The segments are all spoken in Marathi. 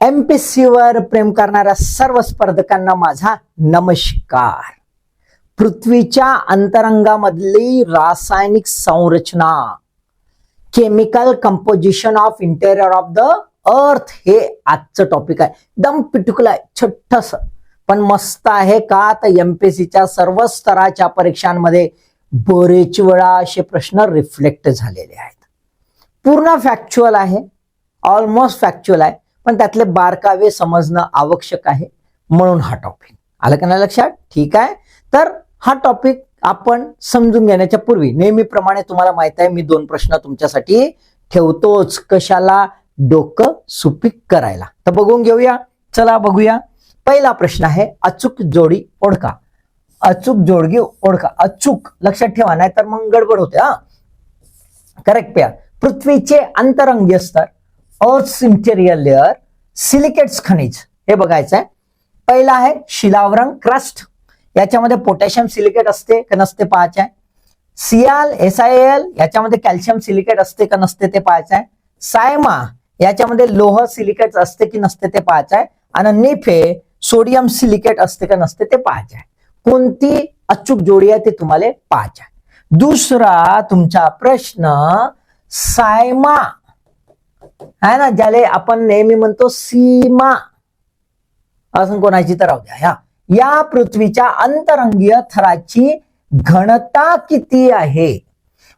एमपीसी वर प्रेम करणाऱ्या सर्व स्पर्धकांना माझा नमस्कार. पृथ्वीच्या अंतरंगामधली रासायनिक संरचना chemical composition of interior of the earth हे आजचं टॉपिक आहे. एकदम पिटुकलं आहे छोटस पण मस्त आहे का? तर एमपीसीच्या सर्व स्तराच्या परीक्षांमध्ये बरेच वेळा असे प्रश्न रिफ्लेक्ट झालेले आहेत. पूर्ण फॅक्च्युअल आहे ऑलमोस्ट फॅक्च्युअल आहे. पण त्यातले बारकावे समजणं आवश्यक आहे म्हणून हा टॉपिक आलं का नाही लक्षात? ठीक आहे. तर हा टॉपिक आपण समजून घेण्याच्या पूर्वी नेहमीप्रमाणे तुम्हाला माहीत आहे मी दोन प्रश्न तुमच्यासाठी ठेवतोच. कशाला? डोकं सुपीक करायला. तर बघून घेऊया. चला बघूया. पहिला प्रश्न आहे अचूक जोडी ओळखा. अचूक जोडगी ओळखा. अचूक. लक्षात ठेवा नाही तर मग गडबड होते हा. करेक्ट पेअर पृथ्वीचे अंतरंगीय स्तर. अर्थ इंटेरियर लेअर सिलिकेट्स खनिज. हे बघायचं आहे पहिला आहे शिलावरण क्रस्ट. याच्यामध्ये पोटॅशियम सिलिकेट असते का नसते पाहायचं आहे सियाल एस आय एल याच्यामध्ये कॅल्शियम सिलिकेट असते का नसते ते पाहायचं आहे सायमा याच्यामध्ये लोह सिलिकेट असते की नसते ते पाहायचं आहे आणि निफे सोडियम सिलिकेट असते का नसते ते पाहायचं आहे कोणती अचूक जोडी आहे ते तुम्हाला पाहायचं आहे दुसरा तुमचा प्रश्न सायमा आहे ना ज्याले आपण नेहमी म्हणतो सीमा. असं कोणाची तर राहू द्या ह्या या पृथ्वीच्या अंतरंगीय थराची घनता किती आहे?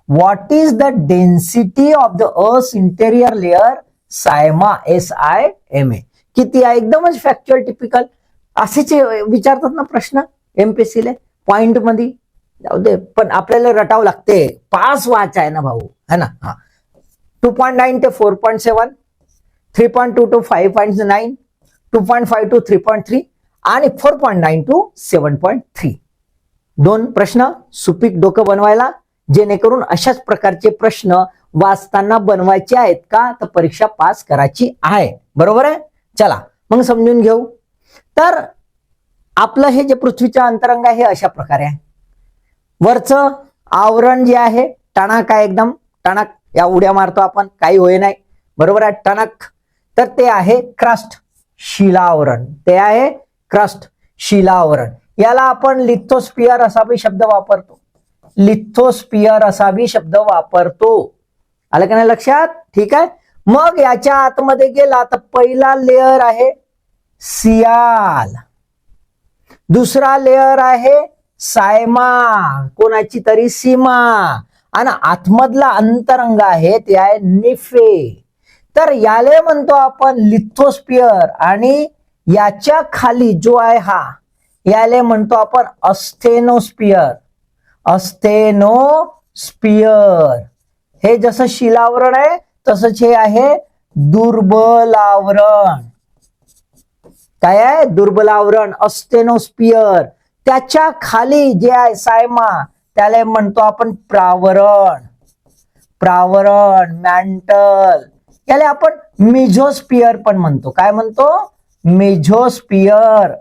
What is the density of the earth interior layer sima S I M A किती आहे? एकदमच फॅक्च्युअल टिपिकल असेच विचारतात ना प्रश्न एमपीसीले पॉइंटमध्ये जाऊ दे पण आपल्याला रटावं लागते. पास वाच आहे ना भाऊ है ना? हा. टू पॉईंट नाईन ते four point seven three point two two five point nine two point five two three point three आणि four point nine two seven point three दोन प्रश्न सुपीक डोकं बनवायला जेणेकरून अशाच प्रकारचे प्रश्न वाचताना बनवायचे आहेत का? तर परीक्षा पास करायची आहे. बरोबर आहे? चला मग समजून घेऊ. तर आपलं हे जे पृथ्वीचं अंतरंग आहे अशा प्रकारे आहे. वरचं आवरण जे आहे टणाक आहे एकदम. टणाक या उड्या मारतो आपण काही होय नाही. बरोबर आहे टणक. तर ते आहे क्रस्ट शिलावरण. ते आहे क्रस्ट शिलावरण. याला आपण लिथोस्पियर असा बी शब्द वापरतो. लिथोस्पियर असा बी शब्द वापरतो. आलं का नाही लक्षात? ठीक आहे? मग याच्या आतमध्ये गेला तर पहिला लेअर आहे सियाल. दुसरा लेअर आहे सायमा. कोणाची तरी सीमा. आणि आतमधला अंतरंग आहे ते आहे निफे. तर याले म्हणतो आपण लिथोस्पियर आणि याच्या खाली जो आहे हा याले म्हणतो आपण अस्थेनोस्पियर अस्थेनोस्पियर हे जसं शिलावरण आहे तसंच हे आहे दुर्बल आवरण काय आहे? दुर्बल आवरण अस्थेनोस्पियर त्याच्याखाली जे आहे सायमा त्याला म्हणतो आपण प्रावरण. प्रावरण मॅन्टल याला आपण मिझोस्पियर पण म्हणतो. काय म्हणतो? मेझोस्पियर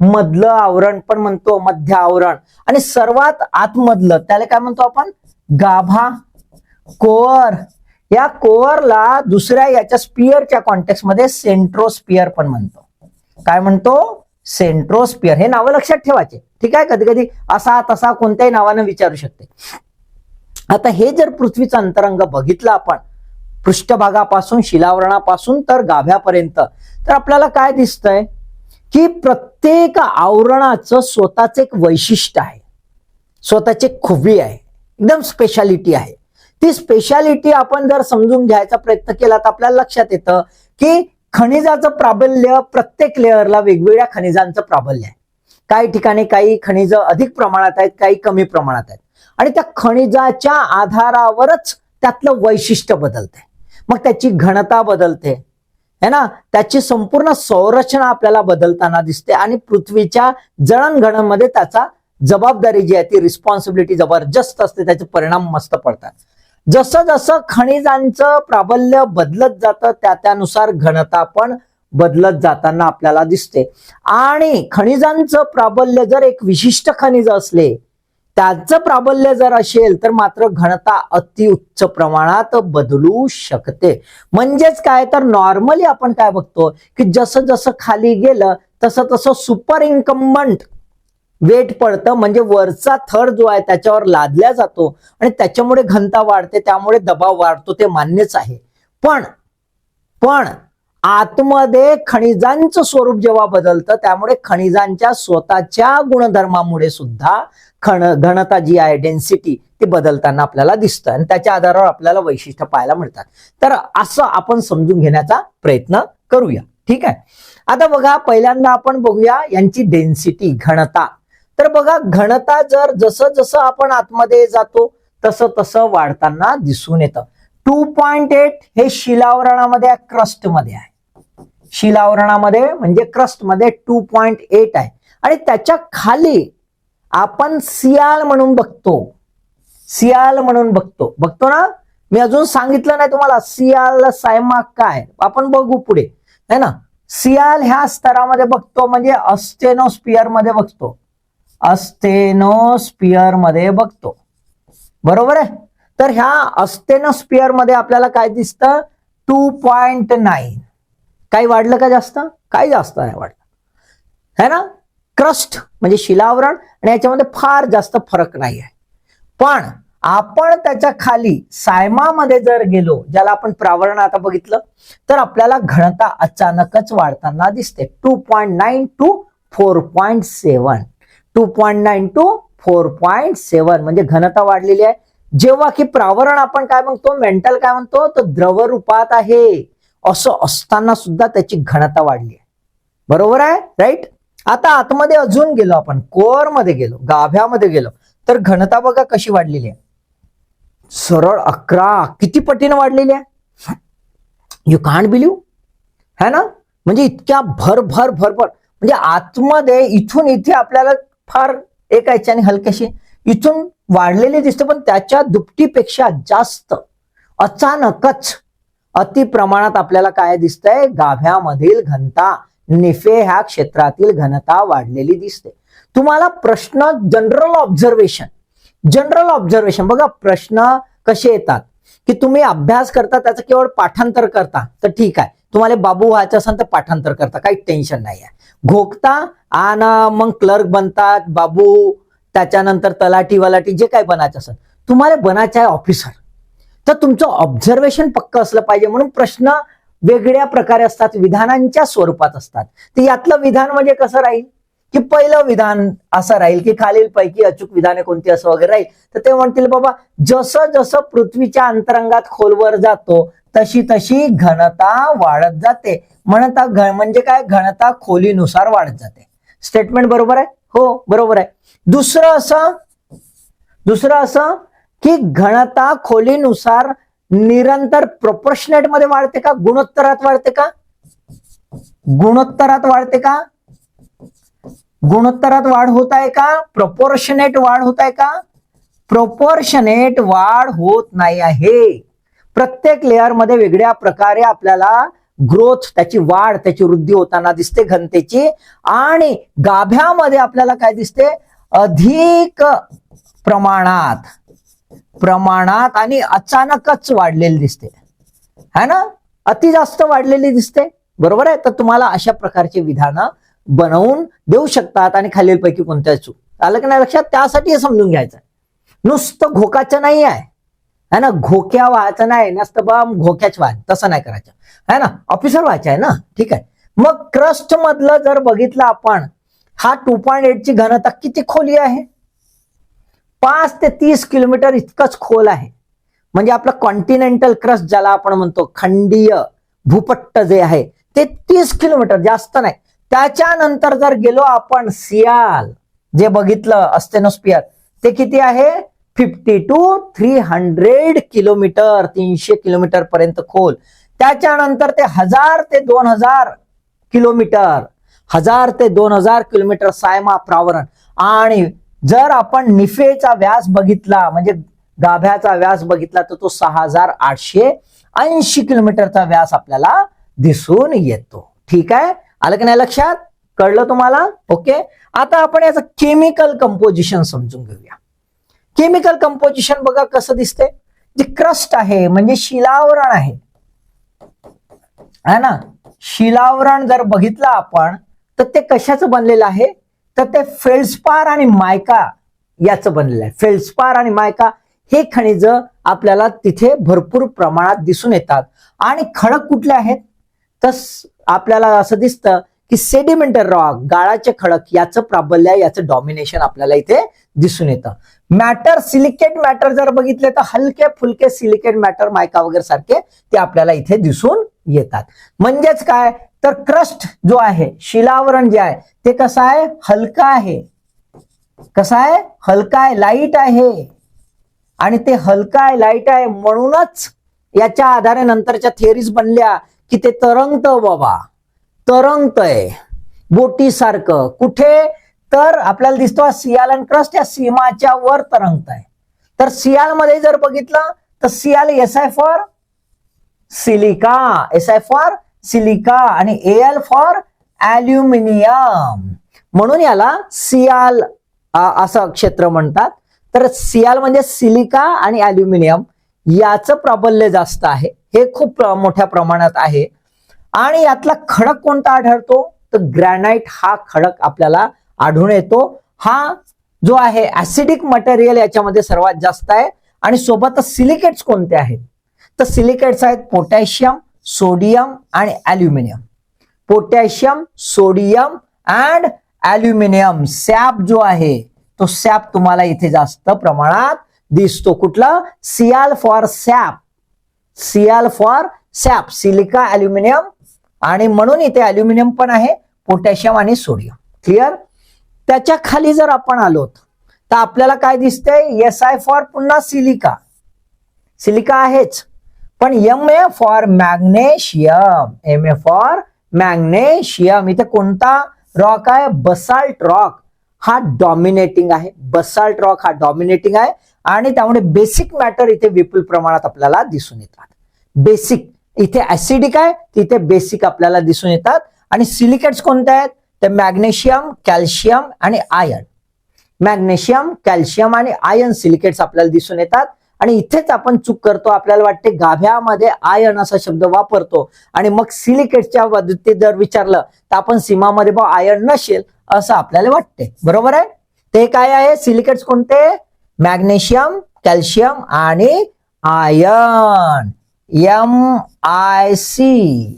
मधलं आवरण पण म्हणतो मध्य आवरण. आणि सर्वात आतमधलं त्याला काय म्हणतो आपण? गाभा. कोअर. या कोअरला दुसऱ्या याच्या स्पियरच्या कॉन्टेक्स्टमध्ये सेंट्रोस्पियर पण म्हणतो. काय म्हणतो? सेंट्रोस्पियर. हे नावं लक्षात ठेवायचे. ठीक आहे? कधी कधी असा तसा कोणत्याही नावानं विचारू शकते. आता हे जर पृथ्वीचं अंतरंग बघितलं आपण पृष्ठभागापासून शिलावरणापासून तर गाभ्यापर्यंत तर आपल्याला काय दिसतंय? की प्रत्येक आवरणाचं स्वतःच एक वैशिष्ट्य आहे. स्वतःची खुबी आहे. एकदम स्पेशालिटी आहे. ती स्पेशालिटी आपण जर समजून घ्यायचा प्रयत्न केला तर आपल्याला लक्षात येतं की खनिजाचं प्राबल्य प्रत्येक लेअरला वेगवेगळ्या खनिजांचं प्राबल्य आहे. काही ठिकाणी काही खनिज अधिक प्रमाणात आहेत काही कमी प्रमाणात आहेत. आणि त्या खनिजाच्या आधारावरच त्यातलं वैशिष्ट्य बदलते मग त्याची घनता बदलते. है ना? त्याची संपूर्ण संरचना आपल्याला बदलताना दिसते आणि पृथ्वीच्या जळणघडणमध्ये त्याचा जबाबदारी जी आहे ती रिस्पॉन्सिबिलिटी जबरदस्त असते त्याचे परिणाम मस्त पडतात. जसं जसं खनिजांचं प्राबल्य बदलत जातं त्या त्यानुसार घनता पण बदलत जाताना आपल्याला दिसते. आणि खनिजांचं प्राबल्य जर एक विशिष्ट खनिज असले त्याचं प्राबल्य जर असेल तर मात्र घनता अति उच्च प्रमाणात बदलू शकते. म्हणजेच काय? तर नॉर्मली आपण काय बघतो? की जसं जसं खाली गेलं तसं तसं सुपर इन्कम्बंट वेट पडतं म्हणजे वरचा थर जो आहे त्याच्यावर लादल्या जातो आणि त्याच्यामुळे घनता वाढते त्यामुळे दबाव वाढतो ते मान्यच आहे. पण पण आतमध्ये खनिजांचं स्वरूप जेव्हा बदलतं त्यामुळे खनिजांच्या स्वतःच्या गुणधर्मामुळे सुद्धा खण घनता जी आहे डेन्सिटी ती बदलताना आपल्याला दिसतं आणि त्याच्या आधारावर आपल्याला वैशिष्ट्य पाहायला मिळतात. तर असं आपण समजून घेण्याचा प्रयत्न करूया. ठीक आहे? आता बघा पहिल्यांदा आपण बघूया यांची डेन्सिटी घनता. तर बघा घनता जर जसं जसं आपण आतमध्ये जातो तसं तसं वाढताना दिसून येतं. टू पॉइंट एट हे शिलावरणामध्ये क्रस्टमध्ये आहे. शिलावरणामध्ये म्हणजे क्रस्टमध्ये टू पॉइंट एट आहे. आणि त्याच्याखाली आपण सियाल म्हणून बघतो. सियाल म्हणून बघतो. बघतो ना? मी अजून सांगितलं नाही तुम्हाला. सियाल सायमा काय आपण बघू पुढे. है ना? सियाल ह्या स्तरामध्ये बघतो म्हणजे अस्टेनोस्पियरमध्ये बघतो. अस्तेनोस्पियरमध्ये बघतो. बरोबर आहे? तर ह्या अस्तेनोस्पियरमध्ये आपल्याला काय दिसतं? टू पॉइंट नाईन काही वाढलं का जास्त? काही जास्त नाही वाढलं. है ना? क्रस्ट म्हणजे शिलावरण आणि याच्यामध्ये फार जास्त फरक नाही आहे पण आपण त्याच्याखाली सायमामध्ये जर गेलो ज्याला आपण प्रावरण आता बघितलं तर आपल्याला घनता अचानकच वाढताना दिसते. Two point nine two four point seven two point nine two four point seven म्हणजे घनता वाढलेली आहे. जेव्हा की प्रावरण आपण काय म्हणतो मेंटल काय म्हणतो तो द्रव रूपात आहे. असं असताना सुद्धा त्याची घनता वाढली आहे. बरोबर आहे? राईट आता आतमध्ये अजून गेलो आपण कोअरमध्ये गेलो गाभ्यामध्ये गेलो तर घनता बघा कशी वाढलेली आहे. सरळ अकरा किती पटीनं वाढलेली आहे? यू कांट बिलीव है ना? म्हणजे इतक्या भर भर भर भर म्हणजे आतमध्ये इथून इथे आपल्याला फार एक याच्याने हलक्याशी. इथून वाढलेली दिसते पण त्याच्या दुपटीपेक्षा जास्त अचानकच अति प्रमाणात आपल्याला काय दिसतंय? गाभ्यामधील घनता. निफे ह्या क्षेत्रातील घनता वाढलेली दिसते. तुम्हाला प्रश्न जनरल ऑब्झर्वेशन जनरल ऑब्झर्वेशन बघा प्रश्न कसे येतात? की तुम्ही अभ्यास करता त्याचं केवळ पाठांतर करता तर ठीक आहे. तुम्हाला बाबू व्हायचं असेल तर पाठांतर करता काही टेन्शन नाही आहे घोकता आणि मग क्लर्क बनतात बाबू त्याच्यानंतर तलाठी वलाटी जे काही बनायचं असेल. तुम्हाला बनायचं आहे ऑफिसर. तर तुमचं ऑब्झर्वेशन पक्क असलं पाहिजे म्हणून प्रश्न वेगळ्या प्रकारे असतात विधानांच्या स्वरूपात असतात. तर यातलं विधान म्हणजे कसं राहील? की पहिलं विधान असं राहील की खालीलपैकी अचूक विधाने कोणती असं वगैरे राहील. तर ते म्हणतील बाबा जसं जसं पृथ्वीच्या अंतरंगात खोलवर जातो तशी तशी घनता वाढत जाते. म्हणता घ- म्हणजे काय? घनता खोलीनुसार वाढत जाते. स्टेटमेंट बरोबर आहे? हो बरोबर आहे. दुसरं असं दुसरं असं की घनता खोलीनुसार निरंतर प्रोपोर्शनेटमध्ये वाढते का? गुणोत्तरात वाढते का? गुणोत्तरात वाढते का? गुणोत्तरात वाढ होत आहे का? प्रपोर्शनेट वाढ होत आहे का? प्रोपोर्शनेट वाढ होत नाही आहे. प्रत्येक लेअरमध्ये वेगळ्या प्रकारे आपल्याला ग्रोथ त्याची वाढ त्याची वृद्धी होताना दिसते घनतेची. आणि गाभ्यामध्ये आपल्याला काय दिसते? अधिक प्रमाणात प्रमाणात आणि अचानकच वाढलेली दिसते. है ना? अति जास्त वाढलेली दिसते. बरोबर आहे? तर तुम्हाला अशा प्रकारचे विधानं बनवून देऊ शकतात आणि खालीलपैकी कोणत्या चूक. आलं की नाही लक्षात? त्यासाठी हे समजून घ्यायचं नुसतं घोकाचं नाही आहे है ना घोक्या व्हायचं नाही नसतं बा घोक्याच व्हा तसं नाही करायचं. है ना ऑफिसर व्हायचं आहे ना ठीक आहे. मग क्रस्ट मधलं जर बघितलं आपण हा टू पॉईंट एटची घनता किती खोली आहे? पाच ते तीस किलोमीटर इतकंच खोल आहे. म्हणजे आपलं कॉन्टिनेंटल क्रस्ट ज्याला आपण म्हणतो खंडीय भूपट्ट जे आहे ते तीस किलोमीटर जास्त नाही. त्याच्यानंतर जर गेलो आपण सियाल जे बघितलं अस्टेनोस्पियर ते किती आहे? Fifty two three hundred kilometre तीनशे किलोमीटर पर्यंत खोल. त्याच्यानंतर ते हजार ते दोन हजार किलोमीटर हजार ते दोन हजार किलोमीटर सायमा प्रावरण. आणि जर आपण निफेचा व्यास बघितला म्हणजे गाभ्याचा व्यास बघितला तर तो सहा हजार आठशे ऐंशी किलोमीटरचा व्यास आपल्याला दिसून येतो. ठीक आहे? आलं की नाही लक्षात? कळलं तुम्हाला? ओके? आता आपण याचं केमिकल कंपोजिशन समजून घेऊया. केमिकल कंपोजिशन बघा कसं दिसते जे क्रस्ट आहे म्हणजे शिलावरण आहे. है ना? शिलावरण जर बघितलं आपण तर ते कशाचं बनलेलं आहे? तर ते फेल्सपार आणि मायका याचं बनलेलं आहे. फेल्सपार आणि मायका हे खनिज आपल्याला तिथे भरपूर प्रमाणात दिसून येतात. आणि खडक कुठले आहेत? तर आपल्याला असं दिसतं की सेडिमेंटर रॉक गाळाचे खडक याचं प्राबल्य याचं डॉमिनेशन आपल्याला इथे दिसून येतं. मॅटर सिलिकेट मॅटर जर बघितले तर हलके फुलके सिलिकेट मॅटर मायका वगैरे सारखे ते आपल्याला इथे दिसून येतात. म्हणजेच काय? तर क्रस्ट जो आहे शिलावरण जे आहे ते कसं आहे? हलका आहे. कसं आहे? हलका आहे लाइट आहे. आणि ते हलका आहे लाइट आहे म्हणूनच याच्या आधारे नंतरच्या थिअरीज बनल्या की ते तरंगत बाबा. तरंगतय. बोटीसारखं. कुठे? तर आपल्याला दिसतो सियाल अँड क्रस्ट या सीमाच्या वर तरंगत आहे तर सियाल मध्ये जर बघितलं तर sial S I for silica S I for silica आणि एल फॉर अल्युमिनियम म्हणून याला सियाल असं क्षेत्र म्हणतात. तर सियाल म्हणजे सिलिका आणि अल्युमिनियम याचं प्राबल्य जास्त आहे. हे खूप मोठ्या प्रमाणात आहे. आणि यातला खडक कोणता आढळतो? तर ग्रॅनाइट हा खडक आपल्याला आढळून येतो. हा जो आहे ऍसिडिक मटेरियल याच्यामध्ये सर्वात जास्त आहे. आणि सोबतच सिलिकेट्स कोणते आहेत? तर सिलिकेट्स आहेत पोटॅशियम सोडियम आणि aluminium potassium sodium and aluminium SAP जो आहे तो सॅप तुम्हाला इथे जास्त प्रमाणात दिसतो. कुठला? Sial for SAP sial for SAP silica aluminium आणि म्हणून इथे अल्युमिनियम पण आहे पोटॅशियम आणि सोडियम क्लिअर त्याच्याखाली जर आपण आलो तर आपल्याला काय दिसतंय? एस आय फॉर पुन्हा सिलिका. सिलिका आहेच. पण M A for magnesium M A for magnesium इथे कोणता रॉक आहे? बसाल्ट रॉक हा डॉमिनेटिंग आहे. बसाल्ट रॉक हा डॉमिनेटिंग आहे. आणि त्यामुळे बेसिक मॅटर इथे विपुल प्रमाणात आपल्याला दिसून येतात. बेसिक इथे ऍसिडिक आहे तिथे बेसिक आपल्याला दिसून येतात. आणि सिलिकेट्स कोणते आहेत? ते मॅग्नेशियम कॅल्शियम आणि आयर्न मॅग्नेशियम कॅल्शियम आणि आयर्न सिलिकेट्स आपल्याला दिसून येतात. आणि इथेच आपण चूक करतो आपल्याला वाटते गाभ्यामध्ये आयर्न असा शब्द वापरतो. आणि मग सिलिकेटच्या बाबतीत जर विचारलं तर आपण सीमामध्ये बा आयर्न नसेल असं आपल्याला वाटते. बरोबर आहे? ते काय आहे? सिलिकेट्स कोणते? मॅग्नेशियम कॅल्शियम आणि iron M I C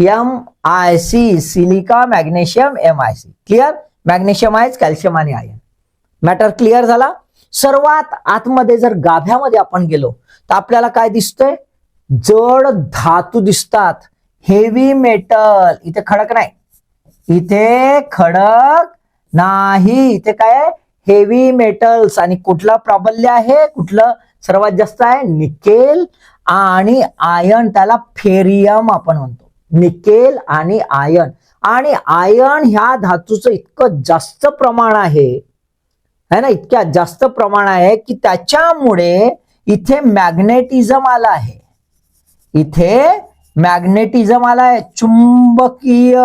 M I C silica magnesium M I C clear magnesium आहेच कॅल्शियम आणि आयन मॅटर क्लिअर झाला? सर्वात आतमध्ये जर गाभ्यामध्ये आपण गेलो तर आपल्याला काय दिसतंय? जड धातू दिसतात. हेवी मेटल इथे खडक नाही. इथे खडक नाही. इथे काय हेवी मेटल्स आणि कुठलं प्राबल्य आहे? कुठलं सर्वात जास्त आहे? निकेल आणि आयन त्याला फेरियम आपण म्हणतो. निकेल आणि आयन. आणि आयन ह्या धातूचं इतकं जास्त प्रमाण आहे. है ना? इतक्या जास्त प्रमाण आहे की त्याच्यामुळे इथे मॅग्नेटिझम आला आहे. इथे मॅग्नेटिझम आला आहे. चुंबकीय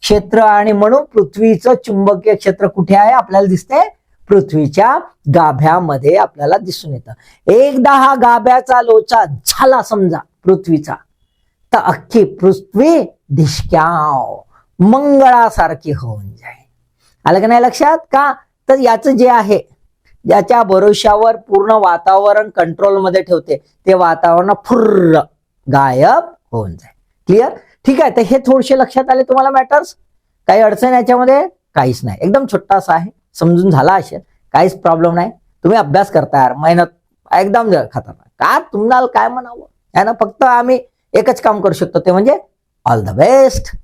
क्षेत्र आणि म्हणून पृथ्वीचं चुंबकीय क्षेत्र कुठे आहे? आपल्याला दिसते पृथ्वीच्या गाभ्यामध्ये आपल्याला दिसून येतं. एकदा हा गाभ्याचा लोचा झाला समजा पृथ्वीचा. तर अख्खी पृथ्वी ढिशक्याव मंगळासारखी होऊन जाईल. आलं का नाही लक्षात? का? तर याचं जे आहे याच्या भरोशावर पूर्ण वातावरण कंट्रोलमध्ये ठेवते. ते वातावरण फुर्र गायब होऊन जाईल. क्लिअर ठीक आहे. तर हे थोडेसे लक्षात आले तुम्हाला मॅटर्स काही अडचण याच्यामध्ये? काहीच नाही. एकदम छोटासा आहे. समजून झाला असेल. काहीच प्रॉब्लेम नाही. तुम्ही अभ्यास करता यार. मेहनत एकदम खतरनाक का? तुम्हाला काय म्हणावं? यानं ना फक्त आम्ही एकच काम करू शकतो ते म्हणजे ऑल द बेस्ट